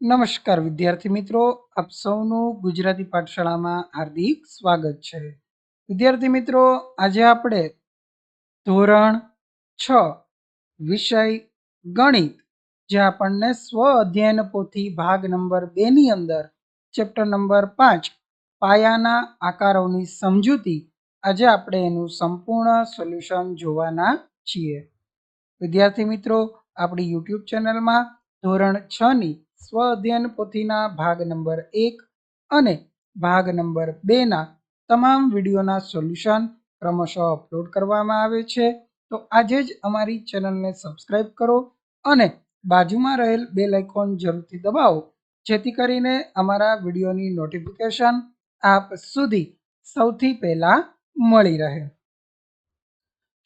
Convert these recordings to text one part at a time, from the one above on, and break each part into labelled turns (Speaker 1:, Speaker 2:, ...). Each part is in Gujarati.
Speaker 1: નમસ્કાર, વિદ્યાર્થી મિત્રો. આપ સૌનું ગુજરાતી પાઠશાળામાં હાર્દિક સ્વાગત છે. વિદ્યાર્થી મિત્રો, આજે આપણે ધોરણ છ, વિષય ગણિત, જે આપણને સ્વ અધ્યયન પોથી ભાગ નંબર બેની અંદર ચેપ્ટર નંબર પાંચ, પાયાના આકારોની સમજૂતી, આજે આપણે એનું સંપૂર્ણ સોલ્યુશન જોવાના છીએ. વિદ્યાર્થી મિત્રો, આપણી યુટ્યુબ ચેનલમાં ધોરણ છની સ્વ અધ્યયન પોથીના ભાગ નંબર એક અને ભાગ નંબર બેના તમામ વિડીયોના સોલ્યુશન ક્રમશઃ અપલોડ કરવામાં આવે છે. તો આજે જ અમારી ચેનલને સબસ્ક્રાઇબ કરો અને બાજુમાં રહેલ બેલ આઇકોન જરૂરથી દબાવો, જેથી કરીને અમારા વિડીયોની નોટિફિકેશન આપ સુધી સૌથી પહેલા મળી રહે.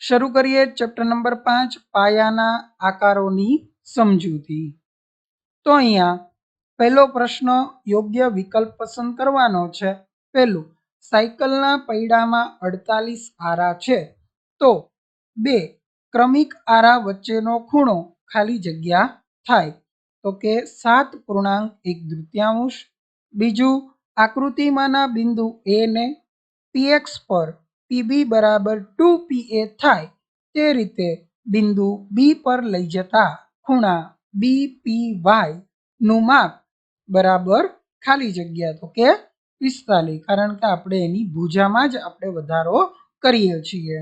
Speaker 1: શરૂ કરીએ ચેપ્ટર નંબર પાંચ, પાયાના આકારોની સમજૂતી. તો અહીંયા પહેલો પ્રશ્ન યોગ્ય વિકલ્પ પસંદ કરવાનો છે. પહેલું, સાયકલના પૈડામાં અડતાલીસ આરા છે. તો બે, ક્રમિક આરા વચ્ચેનો ખૂણો ખાલી જગ્યા થાય તો કે સાત પૂર્ણાંક એક દૃત્યાંશ બીજું, આકૃતિમાંના બિંદુ એ ને પીએક્સ પર પીબી બરાબર ટુ પીએ થાય તે રીતે બિંદુ બી પર લઈ જતા ખૂણા બી પી વાયનું માપ બરાબર ખાલી જગ્યા તો કે પિસ્તાલીસ, કારણ કે આપણે એની ભુજામાં જ આપણે વધારો કરીએ છીએ.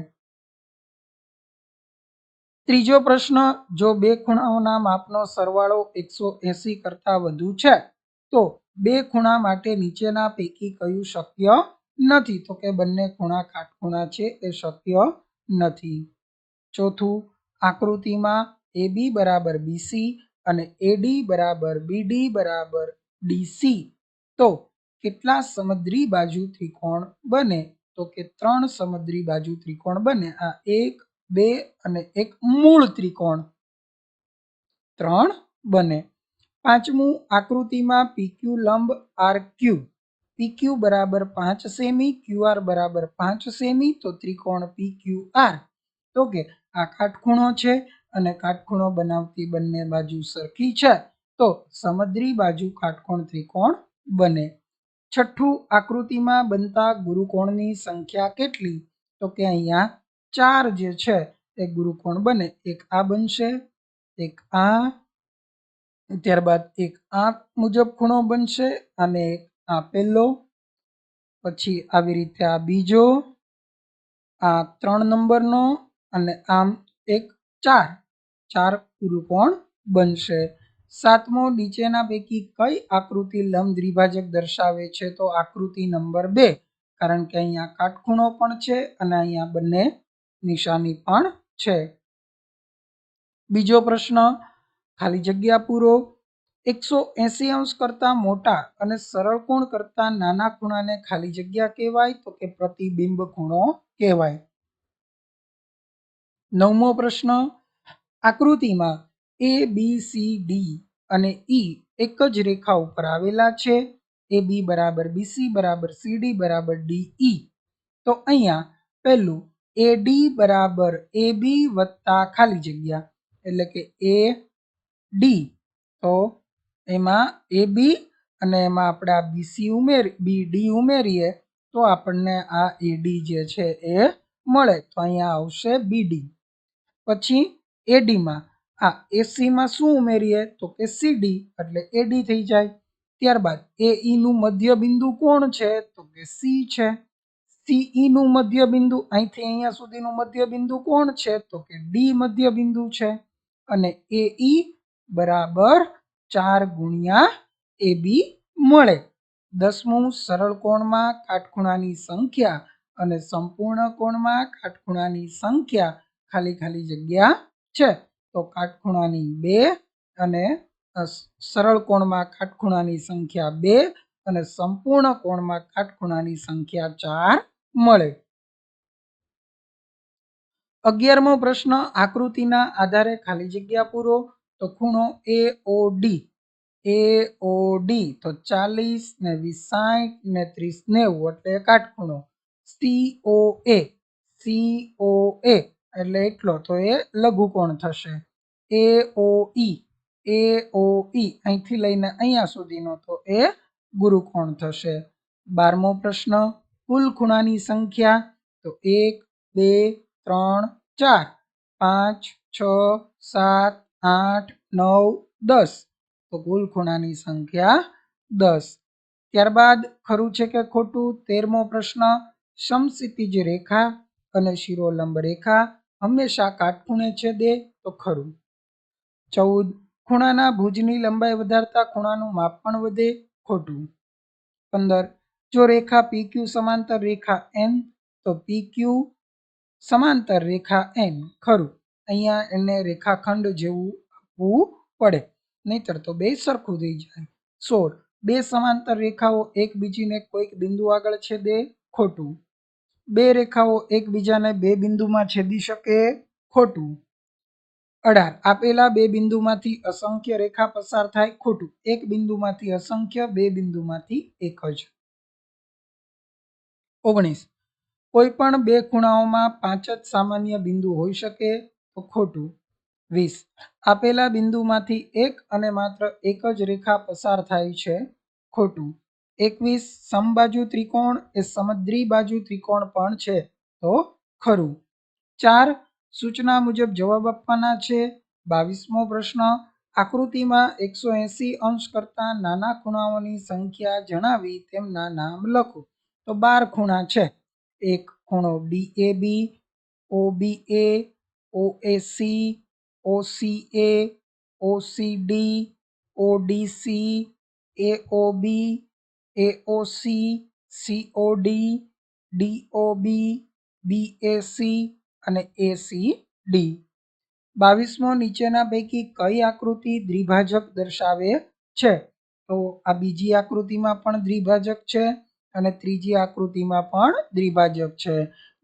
Speaker 1: ત્રીજો પ્રશ્ન, જો બે ખૂણાઓના માપનો સરવાળો એકસો એસી કરતા વધુ છે, તો બે ખૂણા માટે નીચેના પૈકી કયું શક્ય નથી? તો કે બંને ખૂણા કાટખૂણા છે એ શક્ય નથી. ચોથું, આકૃતિમાં એ બી બરાબર બીસી અને એડી બરાબર બીડી બરાબર ડીસી તો કેટલા સમદ્રી બાજુ ત્રિકોણ બને? તો કે ત્રણ સમદ્રી બાજુ ત્રિકોણ બને. આ એક, બે અને એક મૂળ ત્રિકોણ ત્રણ બને. પાંચમું આકૃતિમાં પીક્યુ લંબ આર ક્યુ પીક્યુ બરાબર પાંચ સેમી ક્યુઆર બરાબર પાંચ સેમી. તો ત્રિકોણ પીક્યુ આર તો કે આ કાટખૂણો છે. અને કાટખૂણો બનાવતી બંને બાજુ સરખી છે, તો સમદ્રી બાજુ કાટકોણ ત્રિકોણ બને. છઠ્ઠું, આકૃતિમાં બનતા ગુરુકોણની સંખ્યા કેટલી? તો કે અહીંયા ચાર જે છે, એ ગુરુકોણ બને. એક આ બનશે, એક આ, ત્યારબાદ એક આ મુજબ ખૂણો બનશે અને એક આ પહેલો. પછી આવી રીતે આ બીજો, આ ત્રણ નંબરનો અને આમ એક ચાર. ચાર ગુરુકોણ બનશે. સાતમો, નીચેના પૈકી કઈ આકૃતિ લંબ દ્વિભાજક દર્શાવે છે? તો આકૃતિ નંબર બે, કારણ કે અહીંયા કાટખૂણો પણ છે અને અહીંયા બંને નિશાની પણ છે. બીજો પ્રશ્ન, ખાલી જગ્યા પૂરો. એકસો એસી અંશ કરતા મોટા અને સરળ કોણ કરતા નાના ખૂણાને ખાલી જગ્યા કહેવાય? તો કે પ્રતિબિંબ ખૂણો કહેવાય. નવમો પ્રશ્ન આકૃતિમાં એ બી સી ડી અને ઈ એક જ રેખા ઉપર આવેલા છે. એ બી બરાબર બીસી બરાબર સીડી બરાબર ડી ઈ તો અહીંયા પહેલું એ ડી બરાબર એ બી વત્તા ખાલી જગ્યા, એટલે કે એ ડી તો એમાં એ બી અને એમાં આપણે આ બીસી ઉમેરી બી ડી ઉમેરીએ તો આપણને આ એડી જે છે એ મળે. તો અહીંયા આવશે બીડી પછી એડીમાં આ એસીમાં શું ઉમેરીએ? તો કે સીડી એટલે એડી થઈ જાય. ત્યારબાદ એ ઈનું મધ્ય બિંદુ કોણ છે? તો કે સી છે. સીઈ નું મધ્ય બિંદુ અહીંથી અહીંયા સુધીનું મધ્ય બિંદુ કોણ છે? તો કે ડી મધ્ય બિંદુ છે. અને એ ઈ બરાબર ચાર ગુણ્યા એ બી મળે. દસમું સરળ કોણમાં કાટખૂણાની સંખ્યા અને સંપૂર્ણ કોણમાં કાટખૂણાની સંખ્યા. ખાલી ખાલી જગ્યા છે, તો કાટખૂણાની બે અને સરળ કોણમાં કાટખૂણાની સંખ્યા બે અને સંપૂર્ણ કોણમાં કાટખૂણાની સંખ્યા ચાર મળે. અગિયારમો પ્રશ્ન, આકૃતિના આધારે ખાલી જગ્યા પૂરો, તો ખૂણો એ ઓ ડી એ ઓ ડી તો ચાલીસ ને વીસ સાઠ ને ત્રીસ નેવું, એટલે કાટખૂણો. સી ઓ એ સી ઓ એ એટલે એટલો તો એ લઘુકોણ થશે? એ ઓ ઈ. એ ઓ ઈ. અહીંથી લઈને અહીંયા સુધીનો તો એ ગુરુકોણ થશે? બારમો પ્રશ્ન, કુલ ખૂણાની સંખ્યા તો એક, બે, ત્રણ, ચાર. પાંચ, છ, સાત, આઠ, નવ, દસ. તો કુલ ખૂણાની સંખ્યા દસ. ત્યારબાદ ખરું છે કે ખોટું? તેરમો પ્રશ્ન, સમસિતિજ રેખા અને શિરોલંબ રેખા હંમેશા કાટખૂણે છેદે તો ખરું. ચૌદ, ખૂણાના ભુજની લંબાઈ વધારતા ખૂણાનું માપ પણ વધે ખોટું. પંદર, જો રેખા પી ક્યુ સમાંતર રેખા એન તો પી ક્યુ સમાંતર રેખા એન ખરું. અહીંયા એને રેખાખંડ જેવું આપવું પડે, નહીતર તો બે સરખું થઈ જાય. સોળ, બે સમાંતર રેખાઓ એકબીજીને કોઈક બિંદુ આગળ છેદે ખોટું. બે રેખાઓ એકબીજાને બે બિંદુમાં છેદી શકે ખોટું. અઢાર, આપેલા બે બિંદુમાંથી અસંખ્ય રેખા પસાર થાય ખોટું. એક બિંદુમાંથી અસંખ્ય, બે બિંદુમાંથી એક જ. ઓગણીસ કોઈ પણ બે ખૂણાઓમાં પાંચ જ સામાન્ય બિંદુ હોઈ શકે તો ખોટું. વીસ, આપેલા બિંદુમાંથી એક અને માત્ર એક જ રેખા પસાર થાય છે ખોટું. એકવીસ સમબાજુ ત્રિકોણ એ સમદ્રી બાજુ ત્રિકોણ પણ છે. તો ખરું. ચાર સૂચના મુજબ જવાબ આપવાના છે. બાવીસમો પ્રશ્ન, આકૃતિમાં એકસો એંસી અંશ કરતાં નાના ખૂણાઓની સંખ્યા જણાવી તેમના નામ લખો. તો બાર ખૂણા છે. એક ખૂણો D A B, O B A, O A C, O C A, O C D, O D C, A O B A COD DOB BAC અને એસી ડી બાવીસમો નીચેના પૈકી કઈ આકૃતિ દ્વિભાજક દર્શાવે છે? તો આ બીજી આકૃતિમાં પણ દ્વિભાજક છે અને ત્રીજી આકૃતિમાં પણ દ્વિભાજક છે.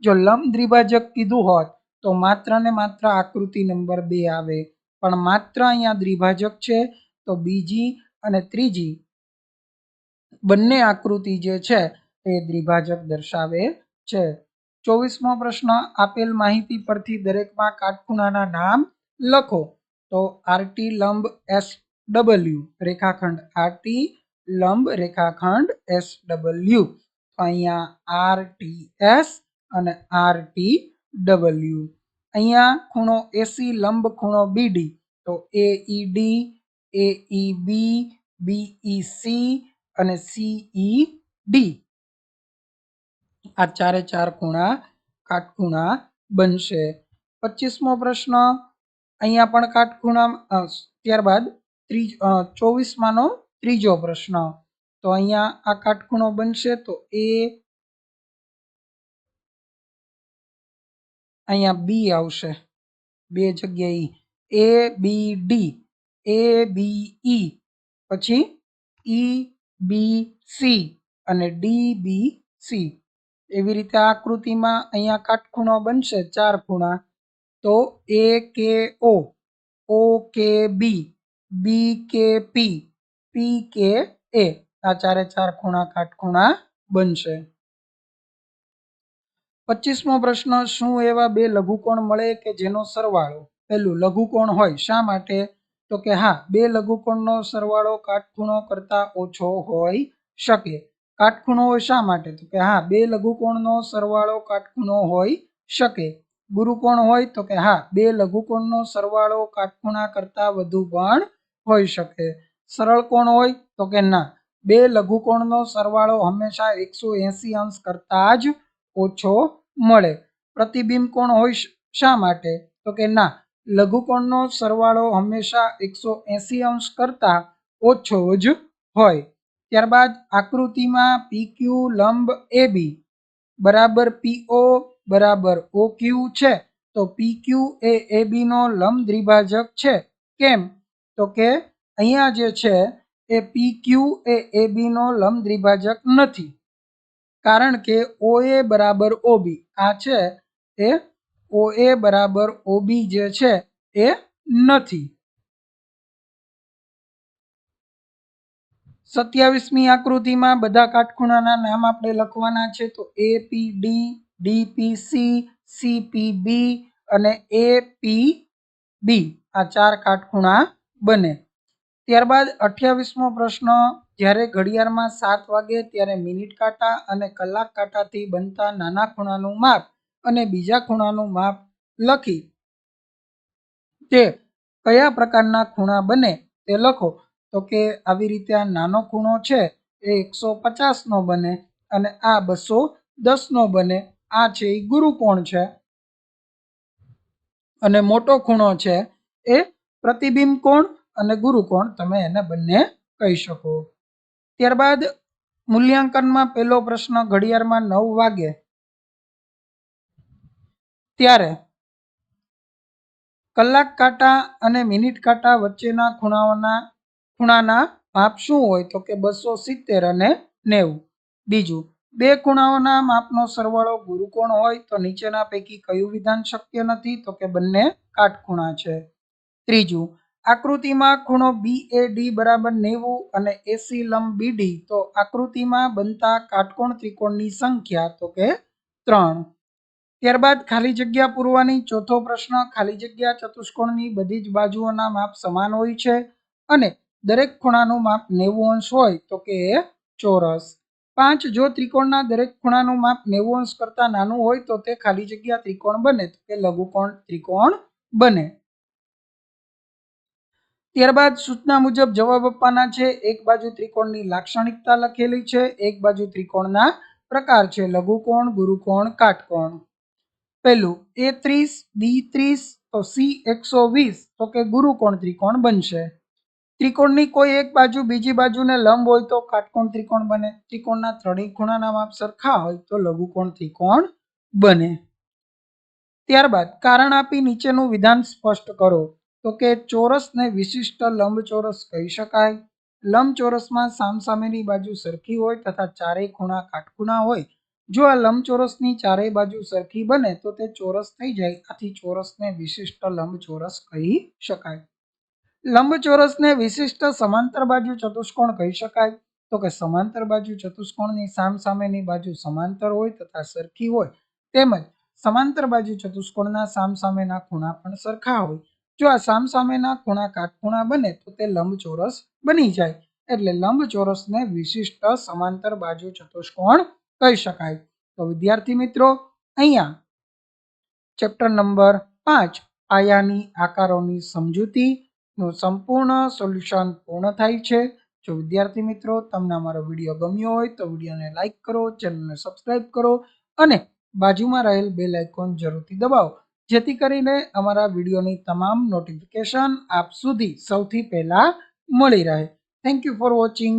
Speaker 1: જો લંબ દ્વિભાજક કીધું હોત, તો માત્ર ને માત્ર આકૃતિ નંબર બે આવે. પણ માત્ર અહીંયા દ્વિભાજક છે, તો બીજી અને ત્રીજી બંને આકૃતિ જે છે એ દ્વિભાજક દર્શાવે છે. ચોવીસમો પ્રશ્ન, આપેલ માહિતી પરથી દરેકમાં કાટખૂણાના નામ લખો. તો આરટી લંબ એસ ડબલ્યુ રેખાખંડ આરટી લંબ રેખાખંડ એસ ડબલ્યુ અહીંયા આર ટી એસ અને આર ટી ડબલ્યુ અહીંયા ખૂણો એસી, લંબ ખૂણો બીડી. તો A E D A E B B E C અને સી ઈ ડી આ ચારે ચાર ખૂણા કાટખૂણા બનશે. પચીસમો પ્રશ્ન. અહીંયા પણ કાટખૂણા ત્યારબાદ ત્રીજ ચોવીસમાંનો ત્રીજો પ્રશ્ન. તો અહીંયા આ કાટખૂણો બનશે તો એ અહીંયા બી આવશે. બે જગ્યાએ એ B D A B E પછી ઈ બી સી અને ડી બી સી. એવી રીતે આકૃતિમાં અહીંયા કાટખૂણો બનશે, ચાર ખૂણા. તો એ કે ઓ ઓ કે બી બી કે પી પી કે એ. આ ચારે ચાર ખૂણા કાટખૂણા બનશે. પચીસમો પ્રશ્ન, શું એવા બે લઘુકોણ મળે કે જેનો સરવાળો? પહેલું, લઘુકોણ હોય, શા માટે? તો કે હા, બે લઘુકોણનો સરવાળો કાટખૂણો કરતાં ઓછો હોઈ શકે. કાટખૂણો હોય શા માટે? તો કે હા, બે લઘુકોણનો સરવાળો કાટખૂણો હોઈ શકે. ગુરુકોણ હોય તો કે હા, બે લઘુકોણનો સરવાળો કાટખૂણા કરતાં વધુ પણ હોઈ શકે. સરળ કોણ હોય તો કે ના, બે લઘુકોણનો સરવાળો હંમેશા એકસો એંસી અંશ કરતાં જ ઓછો મળે. પ્રતિબિંબ કોણ હોય શા માટે? તો કે ના લઘુકોણનો સરવાળો હંમેશા એકસો એંસી અંશ કરતાં ઓછો જ હોય. ત્યારબાદ આકૃતિમાં પીક્યુ લંબ એ બી બરાબર પીઓ બરાબર ઓ ક્યુ છે. તો પીક્યુ એ એ બીનો લંબ દ્વિભાજક છે. કેમ? તો કે અહીંયા જે છે એ પીક્યુ એ એ બીનો લંબ દ્વિભાજક નથી. કારણ કે ઓ એ બરાબર ઓબી આ છે એ એ બરાબર ઓબી જે છે એ નથી. સત્યાવીસમી આકૃતિમાં બધા કાટખૂણાના નામ આપણે લખવાના છે તો એ પી ડી ડી પી બી અને એ પી બી. આ ચાર કાટખૂણા બને. ત્યારબાદ અઠ્યાવીસમો પ્રશ્ન, જ્યારે ઘડિયાળમાં સાત વાગે ત્યારે મિનિટ કાંટા અને કલાક કાંટાથી બનતા નાના ખૂણાનું માપ અને બીજા ખૂણાનું માપ લખી તે કયા પ્રકારના ખૂણા બને તે લખો. તો કે આવી રીતે આ નાનો ખૂણો છે એ એકસો પચાસનો બને અને આ બસો દસનો બને. આ છે એ ગુરુકોણ છે. અને મોટો ખૂણો છે એ પ્રતિબિંબ કોણ અને ગુરુકોણ. તમે એને બંને કહી શકો. ત્યારબાદ મૂલ્યાંકનમાં પહેલો પ્રશ્ન ઘડિયાળમાં નવ વાગે ત્યારે કલાક કાંટા અને મિનિટ કાંટા વચ્ચેના ખૂણાઓના, ખૂણાના માપ શું હોય તો કે બસો સિત્તેર અને નેવું. બીજું, બે ખૂણાઓના માપનો સરવાળો ગુરુકોણ હોય તો નીચેના પૈકી કયું વિધાન શક્ય નથી તો કે બંને કાટખૂણા છે. ત્રીજું, આકૃતિમાં ખૂણો બી એ ડી બરાબર નેવું અને એસી લંબ બીડી તો આકૃતિમાં બનતા કાટકોણ ત્રિકોણની સંખ્યા તો કે ત્રણ. ત્યારબાદ ખાલી જગ્યા પૂરવાની ચોથો પ્રશ્ન, ખાલી જગ્યા ચતુષ્કોણની બધી જ બાજુઓના માપ સમાન હોય છે અને દરેક ખૂણાનું માપ નેવું અંશ હોય તો કે એ ચોરસ. પાંચ, જો ત્રિકોણના દરેક ખૂણાનું માપ નેવું અંશ કરતાં નાનું હોય તો તે ખાલી જગ્યા ત્રિકોણ બને તો કે લઘુકોણ ત્રિકોણ બને. ત્યારબાદ સૂચના મુજબ જવાબ આપવાના છે. એક બાજુ ત્રિકોણની લાક્ષણિકતા લખેલી છે, એક બાજુ ત્રિકોણના પ્રકાર છે, લઘુકોણ, ગુરુકોણ, કાટકોણ. પહેલું એ ત્રીસ બી ત્રીસ, તો સી એકસો વીસ. તો કે ગુરુકોણ ત્રિકોણ બનશે? ત્રિકોણની કોઈ એક બાજુ બીજી બાજુને લંબ હોય તો કાટકોણ ત્રિકોણ બને. ત્રિકોણના ત્રણેય ખૂણાના માપ સરખા હોય તો લઘુકોણ ત્રિકોણ બને. ત્યારબાદ કારણ આપી નીચેનું વિધાન સ્પષ્ટ કરો. તો કે ચોરસને વિશિષ્ટ લંબચોરસ કહી શકાય. લંબચોરસમાં સામસામેની બાજુ સરખી હોય તથા ચારેય ખૂણા કાટખૂણા હોય જો આ લંબચોરસની ચારેય બાજુ સરખી બને, તો તે ચોરસ થઈ જાય. આથી ચોરસને વિશિષ્ટ લંબચોરસ કહી શકાય. લંબચોરસને વિશિષ્ટ સમાંતર બાજુ ચતુષ્કોણ કહી શકાય. તો કે સમાંતર બાજુ ચતુષ્કોણની સામસામેની બાજુ સમાંતર હોય તથા સરખી હોય, તેમજ સમાંતર બાજુ ચતુષ્કોણના સામસામેના ખૂણા પણ સરખા હોય. જો આ સામસામેના ખૂણા કાટખૂણા બને, તો તે લંબચોરસ બની જાય. એટલે લંબચોરસને વિશિષ્ટ સમાંતર બાજુ ચતુષ્કોણ કહી શકાય. તો વિદ્યાર્થી મિત્રો, અહીંયા ચેપ્ટર નંબર પાંચ, આયાની આકારોની સમજૂતીનું સંપૂર્ણ સોલ્યુશન પૂર્ણ થાય છે. જો વિદ્યાર્થી મિત્રો, તમને અમારો વીડિયો ગમ્યો હોય તો વિડીયોને લાઇક કરો, ચેનલને સબસ્ક્રાઇબ કરો અને બાજુમાં રહેલ બે લાઇકોન જરૂરથી દબાવો. જેથી કરીને અમારા વિડીયોની તમામ નોટિફિકેશન આપ સુધી સૌથી પહેલાં મળી રહે. Thank you for watching